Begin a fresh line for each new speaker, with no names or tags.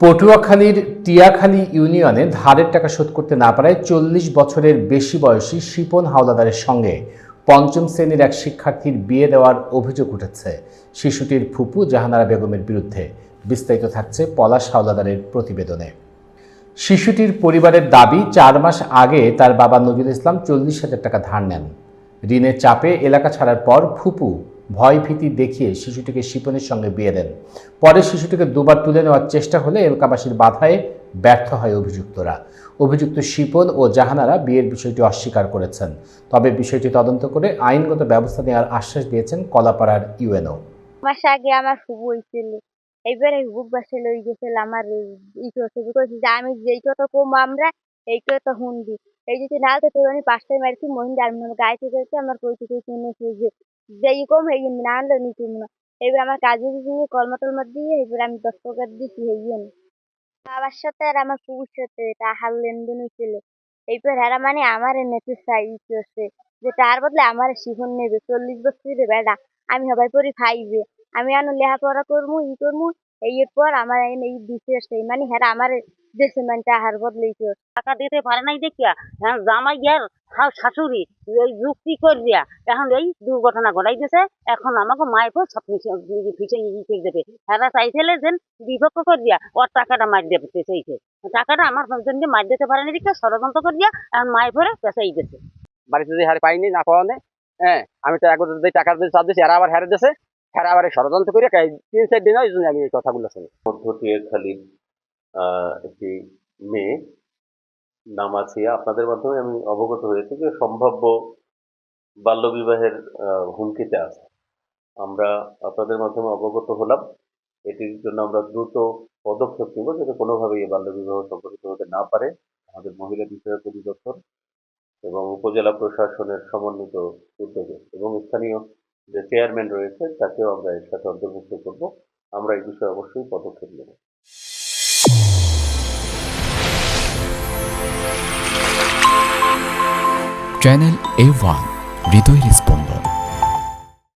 পটুয়াখালীর টিয়াখালী ইউনিয়নে ধারের টাকা শোধ করতে না পারায় চল্লিশ বছরের বেশি বয়সী শিপন হাওলাদারের সঙ্গে পঞ্চম শ্রেণির এক শিক্ষার্থীর বিয়ে দেওয়ার অভিযোগ উঠেছে। শিশুটির ফুপু জাহানারা বেগমের বিরুদ্ধে বিস্তারিত থাকছে পলাশ হাওলাদারের প্রতিবেদনে। শিশুটির পরিবারের দাবি, চার মাস আগে তার বাবা নজরুল ইসলাম চল্লিশ হাজার টাকা ধার নেন। ঋণের চাপে এলাকা ছাড়ার পর ফুপু ভয় ভীতি দেখিয়ে শিশুটিকে শিপনের সঙ্গে বিয়ে দেন। পরে শিশুটিকে দুবার তুলে নেওয়ার চেষ্টা হলে এলাকাবাসীর বাধায় ব্যর্থ হয় অভিযুক্তরা। অভিযুক্ত শিপন ও জাহানারা বিয়ের বিষয়টি অস্বীকার করেছেন। তবে বিষয়টি তদন্ত করে আইনগত ব্যবস্থা নেওয়ার আশ্বাস দিয়েছেন কলাপাড়ার ইউএনও।
মাস আগে আমার শুভ হয়েছিল। এইবারে হুবুক বাসে লই গেছিল আমার যে আমি যেই কথা কম আমরা, এই কথা শুনবি এই যে না তো তোর আমি পাঁচটায় মারছি, মহিন আমার গাইতে গেছে আমার কইতে এনেছে যে যেই কম এই না আনলে নিতে না। এবার আমার কাজে দিয়ে কলমা টলমা দিয়ে এবার আমি দশ টাকা দিছি হইয়ে বাবার সাথে আর আমার পুকুর সাথে টাকার লেনদেন হয়েছিল এইবার এরা মানে আমার নেতে চাই করছে যে তার বদলে আমার শিখন নেবে। চল্লিশ বছরের বেড়া, আমি সবাই পরি খাইবে। আমি আনো লেখাপড়া করব ই করমু এই এর পর আমার এই দিছে সেই মানে হ্যাঁ আমার দেশে টাকার বদলে ই করছে।
টাকা দিতে পারে নাই দেখিয়া এখন জামাই হাও শাশুড়ি যুক্তি এখন এই দুর্ঘটনা ঘটাই দিছে এখন আমাকে মায়ের পর সব করে দেবে। এরা চাইছিলে যে বিভক্ত করিয়া ওর টাকাটা মার দিতে চাইছে। টাকাটা আমার জন্য মার দিতে পারে না দেখিয়া ষড়যন্ত্র করিয়া এখন মায়ের পরে পেঁচাই দিছে
বাড়িতে যে হারে পাইনি না পাওয়া নেই হ্যাঁ আমি তো একবার টাকা দিয়ে চাপ দিয়েছি, এরা আবার হারে দিয়েছে। হ্যাঁ আবার ষড়যন্ত্র করে তিন চার দিন আমি এই কথাগুলো শুনি।
আহ, একটি মেয়ে নাম আছে আপনাদের মাধ্যমে আমি অবগত হয়েছি যে সম্ভাব্য বাল্যবিবাহের হুমকিতে আছে। আমরা আপনাদের মাধ্যমে অবগত হলাম। এটির জন্য আমরা দ্রুত পদক্ষেপ নেব যাতে কোনোভাবেই বাল্যবিবাহ সংঘটিত হতে না পারে। আমাদের মহিলা বিষয়ক অধিদপ্তর এবং উপজেলা প্রশাসনের সমন্বিত উদ্যোগে এবং স্থানীয় যে চেয়ারম্যান রয়েছে, তাকেও আমরা এর সাথে অন্তর্ভুক্ত করব। আমরা এই বিষয়ে অবশ্যই পদক্ষেপ নেব।
চ্যানেল এ ওয়ান হৃদয় স্পর্শ